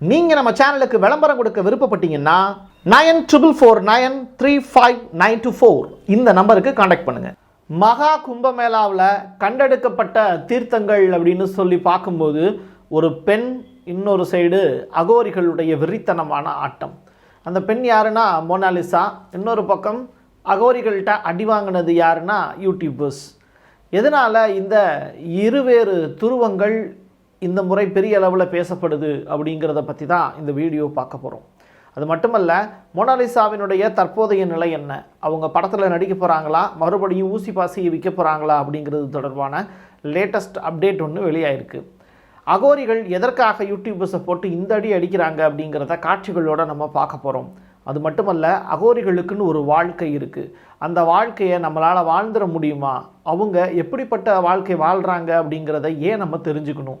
நீங்கள் நம்ம சேனலுக்கு விளம்பரம் கொடுக்க விருப்பப்பட்டீங்கன்னா nine triple four nine three five nine two four இந்த நம்பருக்கு காண்டாக்ட் பண்ணுங்கள் மகா கும்பமேளாவில் கண்டெடுக்கப்பட்ட தீர்த்தங்கள் அப்படின்னு சொல்லி பார்க்கும்போது ஒரு பெண் இன்னொரு சைடு அகோரிகளுடைய வெறித்தனமான ஆட்டம். அந்த பெண் யாருன்னா? மோனாலிசா இன்னொரு பக்கம் அகோரிகள்கிட்ட அடி வாங்கினது யாருன்னா? யூடியூபர்ஸ். எதனால் இந்த இருவேறு துருவங்கள் இந்த முறை பெரிய அளவில் பேசப்படுது அப்படிங்கிறத பற்றி தான் இந்த வீடியோ பார்க்க போகிறோம் அது மட்டுமல்ல மொனாலிசாவினுடைய தற்போதைய நிலை என்ன? அவங்க படத்தில் நடிக்க போகிறாங்களா மறுபடியும் ஊசி பாசியை விற்க போகிறாங்களா அப்படிங்கிறது தொடர்பான லேட்டஸ்ட் அப்டேட் ஒன்று வெளியாயிருக்கு. அகோரிகள் எதற்காக யூடியூபர்ஸை போட்டு இந்த அடி அடிக்கிறாங்க அப்படிங்கிறத காட்சிகளோடு நம்ம பார்க்க போகிறோம் அது மட்டுமல்ல அகோரிகளுக்குன்னு ஒரு வாழ்க்கை இருக்குது அந்த வாழ்க்கையை நம்மளால் வாழ்ந்துட முடியுமா? அவங்க எப்படிப்பட்ட வாழ்க்கை வாழ்கிறாங்க அப்படிங்கிறத ஏன் நம்ம தெரிஞ்சுக்கணும்?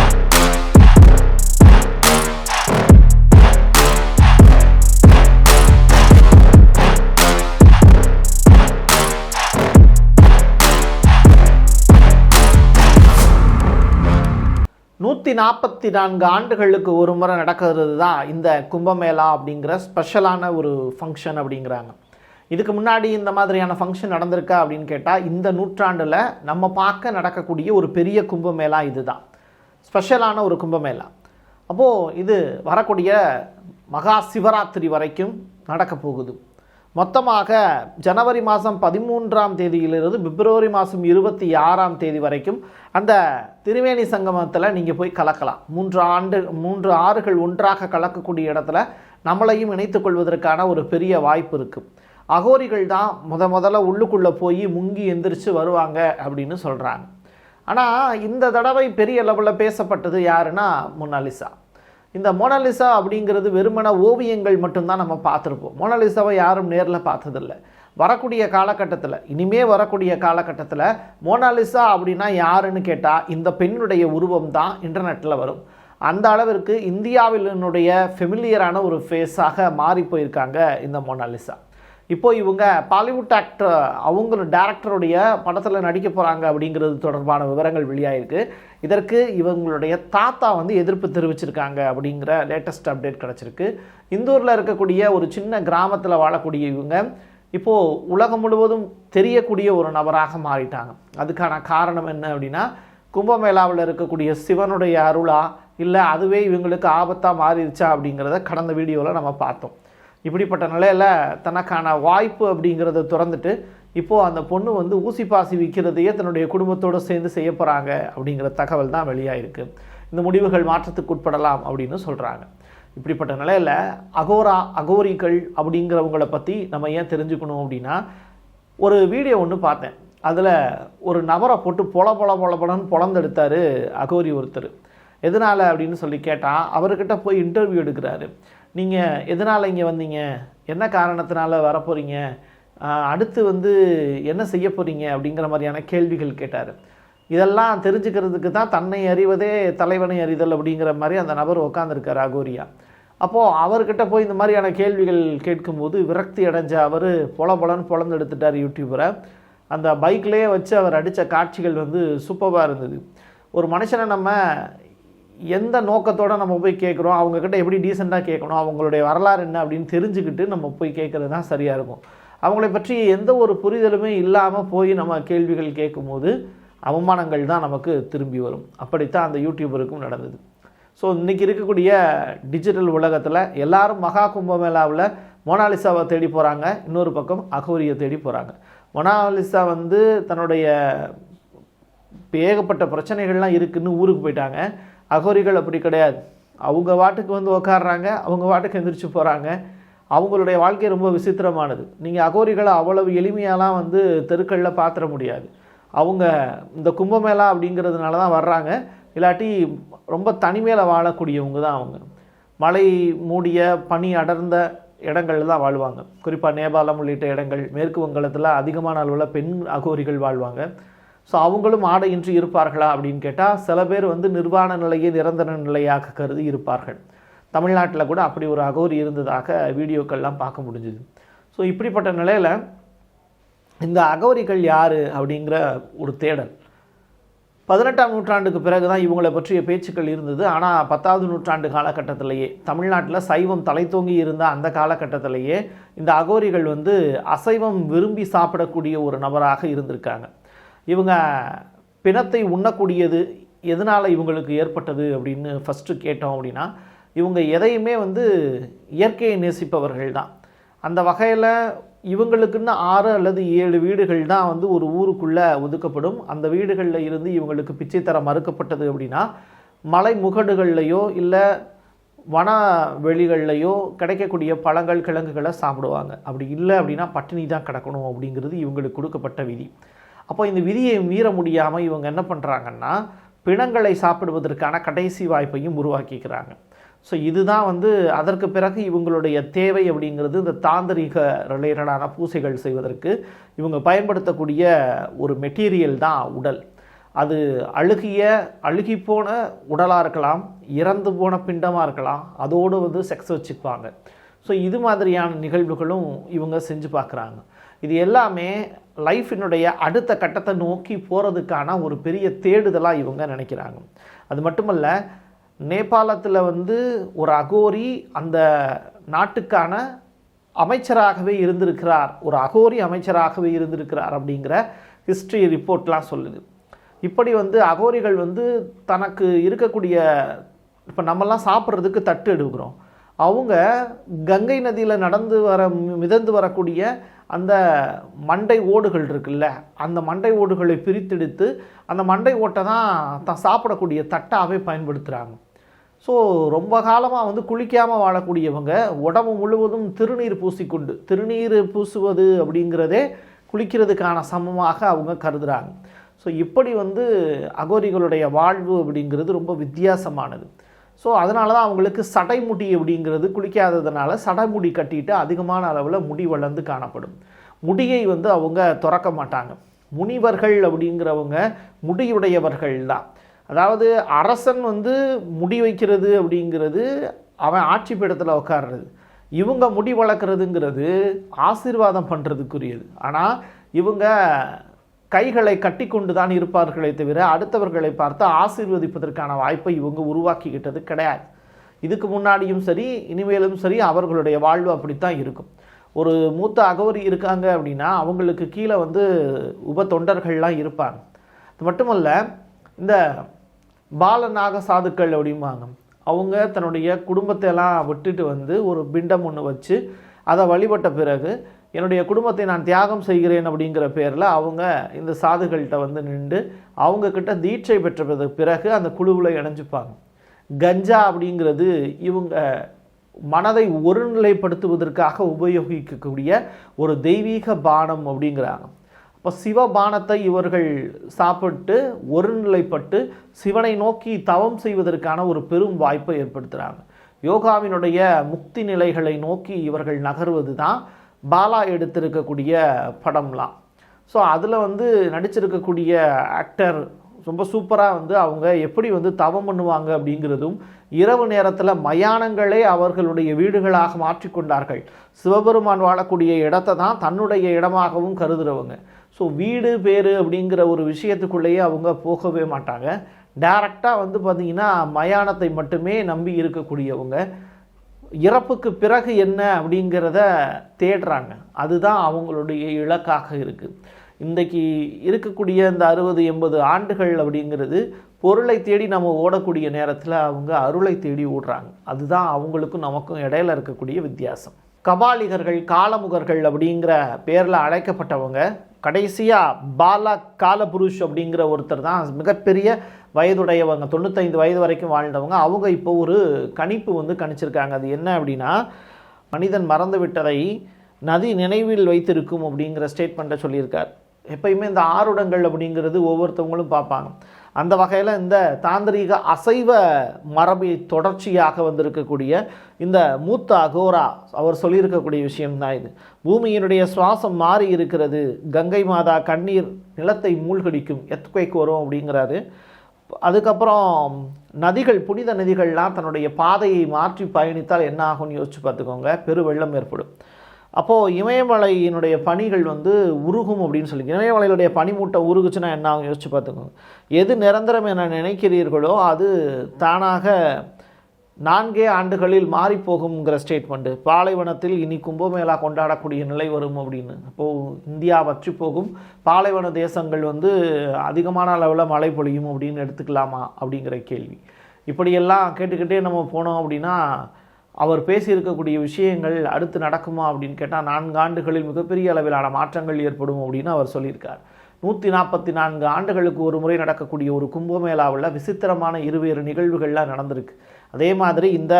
நூற்றி நாற்பத்தி நான்கு ஆண்டுகளுக்கு ஒரு முறை நடக்கிறது தான் இந்த கும்பமேளா அப்படிங்கிற ஸ்பெஷலான ஒரு ஃபங்க்ஷன் அப்படிங்கிறாங்க. இதுக்கு முன்னாடி இந்த மாதிரியான ஃபங்க்ஷன் நடந்திருக்கா அப்படின்னு கேட்டால் இந்த நூற்றாண்டில் நம்ம பார்க்க நடக்கக்கூடிய ஒரு பெரிய கும்பமேளா இதுதான். ஸ்பெஷலான ஒரு கும்பமேளா. அப்போது இது வரக்கூடிய மகா சிவராத்திரி வரைக்கும் நடக்க போகுது. மொத்தமாக ஜனவரி மாதம் பதிமூன்றாம் தேதியிலிருந்து பிப்ரவரி மாதம் இருபத்தி ஆறாம் தேதி வரைக்கும் அந்த திருவேணி சங்கமத்தில் நீங்கள் போய் கலக்கலாம். மூன்று ஆண்டு மூன்று ஆறுகள் ஒன்றாக கலக்கக்கூடிய இடத்துல நம்மளையும் இணைத்து கொள்வதற்கான ஒரு பெரிய வாய்ப்பு இருக்குது அகோரிகள் தான் முத முதல்ல உள்ளுக்குள்ளே போய் முங்கி எந்திரிச்சு வருவாங்க அப்படின்னு சொல்கிறாங்க ஆனால் இந்த தடவை பெரிய லெவலில் பேசப்பட்டது யாருன்னா மொனாலிசா இந்த மோனாலிசா அப்படிங்கிறது வெறுமன ஓவியங்கள் மட்டும்தான் நம்ம பார்த்துருப்போம். மோனாலிசாவை யாரும் நேரில் பார்த்ததில்ல. வரக்கூடிய காலகட்டத்தில் இனிமே வரக்கூடிய காலகட்டத்தில் மோனாலிசா அப்படின்னா யாருன்னு கேட்டால் இந்த பெண்ணுடைய உருவம் தான் இன்டர்நெட்டில் வரும். அந்த அளவிற்கு இந்தியாவிலனுடைய ஃபெமிலியரான ஒரு ஃபேஸாக மாறி போயிருக்காங்க இந்த மோனாலிசா இப்போ இவங்க பாலிவுட் ஆக்டர் அவங்களோட டேரக்டருடைய படத்தில் நடிக்க போகிறாங்க அப்படிங்கிறது தொடர்பான விவரங்கள் வெளியாகிருக்கு இதற்கு இவங்களுடைய தாத்தா வந்து எதிர்ப்பு தெரிவிச்சிருக்காங்க அப்படிங்கிற லேட்டஸ்ட் அப்டேட் கிடச்சிருக்கு. இந்தூரில் இருக்கக்கூடிய ஒரு சின்ன கிராமத்தில் வாழக்கூடிய இவங்க இப்போது உலகம் முழுவதும் தெரியக்கூடிய ஒரு நபராக மாறிட்டாங்க. அதுக்கான காரணம் என்ன அப்படின்னா கும்பமேளாவில் இருக்கக்கூடிய சிவனுடைய அருளா இல்லை அதுவே இவங்களுக்கு ஆபத்தாக மாறிடுச்சா அப்படிங்கிறத கடந்த வீடியோவில் நம்ம பார்த்தோம். இப்படிப்பட்ட நிலையில் தனக்கான வாய்ப்பு அப்படிங்கிறத திறந்துட்டு இப்போது அந்த பொண்ணு வந்து ஊசி பாசி விற்கிறதையே தன்னுடைய குடும்பத்தோடு சேர்ந்து செய்ய போகிறாங்க அப்படிங்கிற தகவல் தான் வெளியாகிருக்கு இந்த முடிவுகள் மாற்றத்துக்கு உட்படலாம் அப்படின்னு சொல்கிறாங்க இப்படிப்பட்ட நிலையில் அகோரா அகோரிகள் அப்படிங்கிறவங்கள பற்றி நம்ம ஏன் தெரிஞ்சுக்கணும் அப்படின்னா ஒரு வீடியோ ஒன்று பார்த்தேன். அதில் ஒரு நபரை போட்டு பொல பொல பொல பொலன்னு பொழந்தெடுத்தார் அகோரி ஒருத்தர். எதனால் அப்படின்னு சொல்லி கேட்டால் அவர்கிட்ட போய் இன்டர்வியூ எடுக்கிறாரு. நீங்கள் எதனால் இங்கே வந்தீங்க? என்ன காரணத்தினால வரப்போகிறீங்க அடுத்து வந்து என்ன செய்ய போகிறீங்க அப்படிங்கிற மாதிரியான கேள்விகள் கேட்டார். இதெல்லாம் தெரிஞ்சுக்கிறதுக்கு தான் தன்னை அறிவதே தலைவனை அறிதல் அப்படிங்கிற மாதிரி அந்த நபர் உட்காந்துருக்கார் அகோரியா. அப்போது அவர்கிட்ட போய் இந்த மாதிரியான கேள்விகள் கேட்கும்போது விரக்தி அடைஞ்ச அவர் பொல பொலன்னு பொழந்து எடுத்துட்டார் யூடியூபரை அந்த பைக்லேயே வச்சு அவர் அடித்த காட்சிகள் வந்து சூப்பராக இருந்தது. ஒரு மனுஷனை நம்ம எந்த நோக்கத்தோடு நம்ம போய் கேட்குறோம் அவங்கக்கிட்ட எப்படி டீசெண்டாக கேட்கணும் அவங்களுடைய வரலாறு என்ன அப்படின்னு தெரிஞ்சுக்கிட்டு நம்ம போய் கேட்குறது தான் சரியாக இருக்கும். அவங்கள பற்றி எந்த ஒரு புரிதலுமே இல்லாமல் போய் நம்ம கேள்விகள் கேட்கும்போது அவமானங்கள் தான் நமக்கு திரும்பி வரும். அப்படித்தான் அந்த யூடியூபருக்கும் நடந்தது. ஸோ இன்றைக்கி இருக்கக்கூடிய டிஜிட்டல் உலகத்தில் எல்லாரும் மகா கும்பமேளாவில் மொனாலிசாவை தேடி போகிறாங்க இன்னொரு பக்கம் அகோரியை தேடி போகிறாங்க மொனாலிசா வந்து தன்னுடைய ஏகப்பட்ட பிரச்சனைகள்லாம் இருக்குதுன்னு ஊருக்கு போயிட்டாங்க. அகோரிகள் அப்படி கிடையாது. அவங்க வாட்டுக்கு வந்து உக்காடுறாங்க அவங்க வாட்டுக்கு எந்திரிச்சு போகிறாங்க அவங்களுடைய வாழ்க்கை ரொம்ப விசித்திரமானது. நீங்கள் அகோரிகளை அவ்வளவு எளிமையாலாம் வந்து தெருக்களில் பார்த்துட முடியாது. அவங்க இந்த கும்பமேளா அப்படிங்கிறதுனால தான் வர்றாங்க. இல்லாட்டி ரொம்ப தனிமையில் வாழக்கூடியவங்க தான் அவங்க. மலை மூடிய பனி அடர்ந்த இடங்கள் தான் வாழ்வாங்க. குறிப்பாக நேபாளம் உள்ளிட்ட இடங்கள் மேற்கு வங்காளத்தில் அதிகமான அளவில் பெண் அகோரிகள் வாழ்வாங்க. ஸோ அவங்களும் ஆடையின்றி இருப்பார்களா அப்படின்னு கேட்டால் சில பேர் வந்து நிர்வாண நிலையை நிரந்தர நிலையாக கருதி இருப்பார்கள். தமிழ்நாட்டில் கூட அப்படி ஒரு அகோரி இருந்ததாக வீடியோக்கள்லாம் பார்க்க முடிஞ்சுது. ஸோ இப்படிப்பட்ட நிலையில் இந்த அகோரிகள் யார் அப்படிங்கிற ஒரு தேடல். பதினெட்டாம் நூற்றாண்டுக்கு பிறகு தான் இவங்களை பற்றிய பேச்சுக்கள் இருந்தது. ஆனால் பத்தாவது நூற்றாண்டு காலகட்டத்திலேயே தமிழ்நாட்டில் சைவம் தலைத்தோங்கி இருந்த அந்த காலகட்டத்திலேயே இந்த அகோரிகள் வந்து அசைவம் விரும்பி சாப்பிடக்கூடிய ஒரு நபராக இருந்திருக்காங்க. இவங்க பிணத்தை உண்ணக்கூடியது எதனால் இவங்களுக்கு ஏற்பட்டது அப்படின்னு ஃபஸ்ட்டு கேட்டோம் அப்படின்னா இவங்க எதையுமே வந்து இயற்கையை நேசிப்பவர்கள் தான். அந்த வகையில் இவங்களுக்குன்னு ஆறு அல்லது ஏழு வீடுகள் தான் வந்து ஒரு ஊருக்குள்ளே ஒதுக்கப்படும். அந்த வீடுகளில் இருந்து இவங்களுக்கு பிச்சை தர மறுக்கப்பட்டது அப்படின்னா மலை முகடுகள்லையோ இல்லை வன வெளிகள்லையோ கிடைக்கக்கூடிய பழங்கள் கிழங்குகளை சாப்பிடுவாங்க. அப்படி இல்லை அப்படின்னா பட்டினி தான் கிடக்கணும் அப்படிங்கிறது இவங்களுக்கு கொடுக்கப்பட்ட விதி. அப்போ இந்த விதியை மீற முடியாமல் இவங்க என்ன பண்ணுறாங்கன்னா பிணங்களை சாப்பிடுவதற்கான கடைசி வாய்ப்பையும் உருவாக்கிக்கிறாங்க. ஸோ இதுதான் வந்து அதற்கு பிறகு இவங்களுடைய தேவை அப்படிங்கிறது இந்த தாந்திரிக ரிலேட்டடான பூசைகள் செய்வதற்கு இவங்க பயன்படுத்தக்கூடிய ஒரு மெட்டீரியல் தான் உடல். அது அழுகிய அழுகி போன உடலாக இருக்கலாம் இறந்து போன பிண்டமாக இருக்கலாம் அதோடு வந்து செக்ஸ் வச்சுக்குவாங்க. ஸோ இது மாதிரியான நிகழ்வுகளும் இவங்க செஞ்சு பார்க்குறாங்க. இது எல்லாமே லைஃபினுடைய அடுத்த கட்டத்தை நோக்கி போகிறதுக்கான ஒரு பெரிய தேடுதலாக இவங்க நினைக்கிறாங்க. அது மட்டுமல்ல நேபாளத்தில் வந்து ஒரு அகோரி அந்த நாட்டுக்கான அமைச்சராகவே இருந்திருக்கிறார். ஒரு அகோரி அமைச்சராகவே இருந்திருக்கிறார் அப்படிங்கிற ஹிஸ்ட்ரி ரிப்போர்ட்லாம் சொல்லுது. இப்படி வந்து அகோரிகள் வந்து தனக்கு இருக்கக்கூடிய இப்போ நம்மலாம் சாப்பிட்றதுக்கு தட்டு எடுக்கிறோம். அவங்க கங்கை நதியில் நடந்து வர மிதந்து வரக்கூடிய அந்த மண்டை ஓடுகள் இருக்குல்ல அந்த மண்டை ஓடுகளை பிரித்தெடுத்து அந்த மண்டை ஓட்டை தான் தான் சாப்பிடக்கூடிய தட்டாகவே பயன்படுத்துகிறாங்க ஸோ ரொம்ப காலமாக வந்து குளிக்காமல் வாழக்கூடியவங்க உடம்பு முழுவதும் திருநீர் பூசிக்கொண்டு திருநீர் பூசுவது அப்படிங்கிறதே குளிக்கிறதுக்கான சமமாக அவங்க கருதுகிறாங்க ஸோ இப்படி வந்து அகோரிகளுடைய வாழ்வு அப்படிங்கிறது ரொம்ப வித்தியாசமானது. ஸோ அதனால தான் அவங்களுக்கு சடைமுடி அப்படிங்கிறது குளிக்காததுனால சடைமுடி கட்டிட்டு அதிகமான அளவில் முடி வளர்ந்து காணப்படும். முடியை வந்து அவங்க திறக்க மாட்டாங்க. முனிவர்கள் அப்படிங்கிறவங்க முடியுடையவர்கள் தான் அதாவது அரசன் வந்து முடி வைக்கிறது அப்படிங்கிறது அவன் ஆட்சி பீடத்தில் உட்கார்றது இவங்க முடி வளர்க்குறதுங்கிறது ஆசீர்வாதம் பண்ணுறதுக்குரியது ஆனால் இவங்க கைகளை கட்டி கொண்டு தான் இருப்பார்களே தவிர அடுத்தவர்களை பார்த்து ஆசீர்வதிப்பதற்கான வாய்ப்பை இவங்க உருவாக்கிக்கிட்டது கிடையாது. இதுக்கு முன்னாடியும் சரி இனிமேலும் சரி அவர்களுடைய வாழ்வு அப்படித்தான் இருக்கும். ஒரு மூத்த அகவரி இருக்காங்க அப்படின்னா அவங்களுக்கு கீழே வந்து உப தொண்டர்கள்லாம் இருப்பாங்க. அது மட்டுமல்ல இந்த பாலநாக சாதுக்கள் அப்படிம்பாங்க. அவங்க தன்னுடைய குடும்பத்தை எல்லாம் விட்டுட்டு வந்து ஒரு பிண்டம் ஒன்று வச்சு அதை வழிபட்ட பிறகு என்னுடைய குடும்பத்தை நான் தியாகம் செய்கிறேன் அப்படிங்கிற பேரில் அவங்க இந்த சாதுகள்கிட்ட வந்து நின்று அவங்கக்கிட்ட தீட்சை பெற்ற பிறகு அந்த குழுவில் இணைஞ்சுப்பாங்க. கஞ்சா அப்படிங்கிறது இவங்க மனதை ஒருநிலைப்படுத்துவதற்காக உபயோகிக்கக்கூடிய ஒரு தெய்வீக பானம் அப்படிங்கிறாங்க. அப்போ சிவபானத்தை இவர்கள் சாப்பிட்டு ஒருநிலைப்பட்டு சிவனை நோக்கி தவம் செய்வதற்கான ஒரு பெரும் வாய்ப்பை ஏற்படுத்துகிறாங்க யோகாவினுடைய முக்தி நிலைகளை நோக்கி இவர்கள் நகர்வது தான் பாலா எடுத்திருக்கக்கூடிய படம்லாம். ஸோ அதில் வந்து நடிச்சிருக்கக்கூடிய ஆக்டர் ரொம்ப சூப்பராக வந்து அவங்க எப்படி வந்து தவம் பண்ணுவாங்க அப்படிங்கிறதும் இரவு நேரத்தில் மயானங்களே அவர்களுடைய வீடுகளாக மாற்றிக்கொண்டார்கள் சிவபெருமான் வாழக்கூடிய இடத்தை தான் தன்னுடைய இடமாகவும் கருதுகிறவங்க ஸோ வீடு பேரு அப்படிங்கிற ஒரு விஷயத்துக்குள்ளேயே அவங்க போகவே மாட்டாங்க. டைரக்டாக வந்து பார்த்திங்கன்னா மயானத்தை மட்டுமே நம்பி இருக்கக்கூடியவங்க. இறப்புக்கு பிறகு என்ன அப்படிங்கிறத தேடுறாங்க. அதுதான் அவங்களுடைய இலக்காக இருக்குது இன்றைக்கி இருக்கக்கூடிய இந்த அறுபது எண்பது ஆண்டுகள் அப்படிங்கிறது பொருளை தேடி நம்ம ஓடக்கூடிய நேரத்தில் அவங்க அருளை தேடி ஓடுறாங்க. அதுதான் அவங்களுக்கும் நமக்கும் இடையில இருக்கக்கூடிய வித்தியாசம். கபாலிகர்கள் காலமுகர்கள் அப்படிங்கிற பேரில் அழைக்கப்பட்டவங்க கடைசியாக பாலா காலபுருஷ் அப்படிங்கிற ஒருத்தர் தான் மிகப்பெரிய வயதுடையவங்க தொண்ணூத்தைந்து வயது வரைக்கும் வாழ்ந்தவங்க. அவங்க இப்போ ஒரு கணிப்பு வந்து கணிச்சிருக்காங்க. அது என்ன அப்படின்னா மனிதன் மறந்து விட்டதை நதி நினைவில் வைத்திருக்கும் அப்படிங்கிற ஸ்டேட்மெண்ட்டை சொல்லியிருக்கார். எப்பயுமே இந்த ஆருடங்கள் அப்படிங்கிறது ஒவ்வொருத்தவங்களும் பார்ப்பாங்க. அந்த வகையில் இந்த தாந்திரீக அசைவ மரபை தொடர்ச்சியாக வந்திருக்கக்கூடிய இந்த மூத்த அகோரா அவர் சொல்லியிருக்கக்கூடிய விஷயம்தான் இது. பூமியினுடைய சுவாசம் மாறி இருக்கிறது. கங்கை மாதா கண்ணீர் நிலத்தை மூழ்கடிக்கும் எத்குவைக்கு வரும் அப்படிங்கிறாரு. அதுக்கப்புறம் நதிகள் புனித நதிகள்லாம் தன்னுடைய பாதையை மாற்றி பயணித்தால் என்ன ஆகும்னு யோசிச்சு பார்த்துக்கோங்க. பெருவெள்ளம் ஏற்படும். அப்போது இமயமலையினுடைய பனிகள் வந்து உருகும் அப்படின்னு சொல்லி இமயமலையினுடைய பனிமூட்டை உருகுச்சுன்னா என்ன ஆகும்? யோசிச்சு பார்த்துக்கோங்க. எது நிரந்தரம் என நினைக்கிறீர்களோ அது தானாக நான்கே ஆண்டுகளில் மாறிப்போகுங்கிற ஸ்டேட்மெண்ட்டு பாலைவனத்தில் இனி கும்பமேளா கொண்டாடக்கூடிய நிலை வரும் அப்படின்னு. அப்போது இந்தியா வற்றி போகும். பாலைவன தேசங்கள் வந்து அதிகமான அளவில் மழை பொழியும் அப்படின்னு எடுத்துக்கலாமா அப்படிங்கிற கேள்வி. இப்படியெல்லாம் கேட்டுக்கிட்டே நம்ம போனோம் அப்படின்னா அவர் பேசியிருக்கக்கூடிய விஷயங்கள் அடுத்து நடக்குமா அப்படின்னு கேட்டால் நான்கு ஆண்டுகளில் மிகப்பெரிய அளவிலான மாற்றங்கள் ஏற்படும் அப்படின்னு அவர் சொல்லியிருக்கார். நூற்றி நாற்பத்தி நான்கு ஆண்டுகளுக்கு ஒரு முறை நடக்கக்கூடிய ஒரு கும்பமேளாவில் விசித்திரமான இருவேறு நிகழ்வுகள்லாம் நடந்திருக்கு. அதே மாதிரி இந்த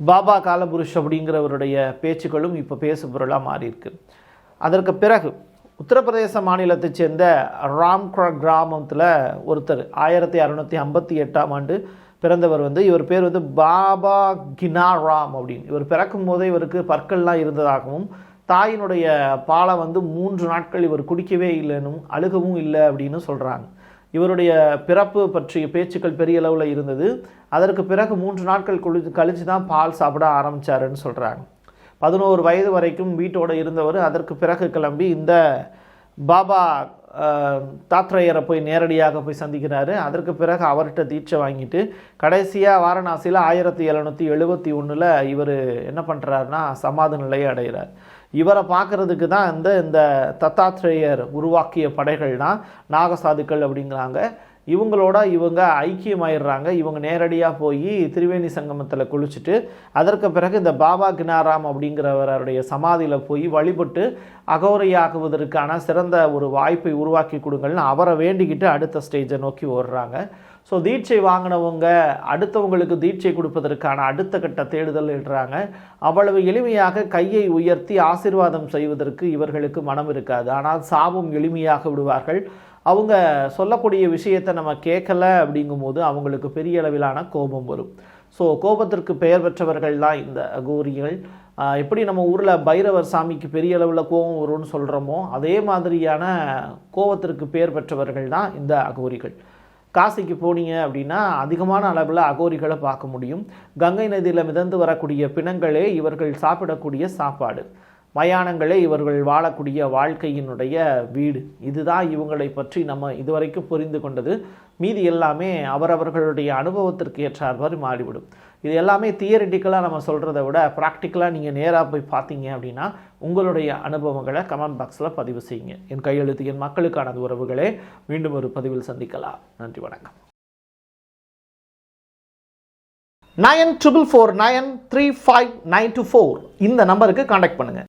பாபா காலபுருஷ் அப்படிங்கிறவருடைய பேச்சுக்களும் இப்போ பேசுபொருளாக மாறியிருக்கு. அதற்கு பிறகு உத்தரப்பிரதேச மாநிலத்தைச் சேர்ந்த ராம்குர கிராமத்தில் ஒருத்தர் ஆயிரத்தி அறுநூற்றி ஐம்பத்தி எட்டாம் ஆண்டு பிறந்தவர் வந்து இவர் பேர் வந்து பாபா கினாராம் அப்படின்னு. இவர் பிறக்கும் போதே இவருக்கு பற்கள்லாம் இருந்ததாகவும் தாயினுடைய பாலை வந்து மூன்று நாட்கள் இவர் குடிக்கவே இல்லைன்னும் அழுகவும் இல்லை அப்படின்னு சொல்கிறாங்க இவருடைய பிறப்பு பற்றிய பேச்சுக்கள் பெரிய அளவில் இருந்தது. அதற்கு பிறகு மூன்று நாட்கள் குளி கழித்து தான் பால் சாப்பிட ஆரம்பித்தாருன்னு சொல்கிறாங்க பதினோரு வயது வரைக்கும் வீட்டோடு இருந்தவர் அதற்கு பிறகு கிளம்பி இந்த பாபா தாத்ரேயரை போய் நேரடியாக போய் சந்திக்கிறாரு. அதற்கு பிறகு அவர்கிட்ட தீட்சை வாங்கிட்டு கடைசியாக வாரணாசியில் ஆயிரத்தி எழுநூற்றி எழுபத்தி ஒன்றில் இவர் என்ன பண்ணுறாருன்னா சமாதி நிலையை அடைகிறார். இவரை பார்க்குறதுக்கு தான் இந்த இந்த தத்தாத்ரேயர் உருவாக்கிய படைகள் தான் நாகசாதுக்கள் அப்படிங்கிறாங்க. இவங்களோட இவங்க ஐக்கியமாயிடுறாங்க. இவங்க நேரடியாக போய் திரிவேணி சங்கமத்தில் குளிச்சுட்டு அதற்கு பிறகு இந்த பாபா கினாராம் அப்படிங்கிறவருடைய சமாதியில் போய் வழிபட்டு அகோரையாகுவதற்கான சிறந்த ஒரு வாய்ப்பை உருவாக்கி கொடுங்கள்னு அவரை வேண்டிக்கிட்டு அடுத்த ஸ்டேஜை நோக்கி ஓடுறாங்க. ஸோ தீட்சை வாங்கினவங்க அடுத்தவங்களுக்கு தீட்சை கொடுப்பதற்கான அடுத்த கட்ட தேடுதல் இடுறாங்க. அவ்வளவு எளிமையாக கையை உயர்த்தி ஆசீர்வாதம் செய்வதற்கு இவர்களுக்கு மனம் இருக்காது. ஆனால் சாபம் எளிமையாக விடுவார்கள். அவங்க சொல்லக்கூடிய விஷயத்தை நம்ம கேட்கல அப்படிங்கும்போது அவங்களுக்கு பெரிய அளவிலான கோபம் வரும். ஸோ கோபத்திற்கு பெயர் பெற்றவர்கள் தான் இந்த அகோரிகள். எப்படி நம்ம ஊரில் பைரவர் சாமிக்கு பெரிய அளவில் கோபம் வரும்னு சொல்கிறோமோ அதே மாதிரியான கோபத்திற்கு பெயர் பெற்றவர்கள் தான் இந்த அகோரிகள். காசிக்கு போனீங்க அப்படின்னா அதிகமான அளவில் அகோரிகளை பார்க்க முடியும். கங்கை நதியில் மிதந்து வரக்கூடிய பிணங்களே இவர்கள் சாப்பிடக்கூடிய சாப்பாடு. மயானங்களே இவர்கள் வாழக்கூடிய வாழ்க்கையினுடைய வீடு. இதுதான் இவங்களை பற்றி நம்ம இதுவரைக்கும் புரிந்து கொண்டது. மீதி எல்லாமே அவரவர்களுடைய அனுபவத்திற்கு ஏற்றார்வாறு மாறிவிடும். இது எல்லாமே தியரிட்டிக்கலாக நம்ம சொல்கிறத விட ப்ராக்டிக்கலாக நீங்கள் நேராக போய் பார்த்தீங்க அப்படின்னா உங்களுடைய அனுபவங்களை கமெண்ட் பாக்ஸில் பதிவு செய்யுங்க. என் கையெழுத்து என் மக்களுக்கானது உறவுகளே. மீண்டும் ஒரு பதிவில் சந்திக்கலாம். நன்றி வணக்கம். Nine triple four nine three five nine two four இந்த நம்பருக்கு காண்டாக்ட் பண்ணுங்கள்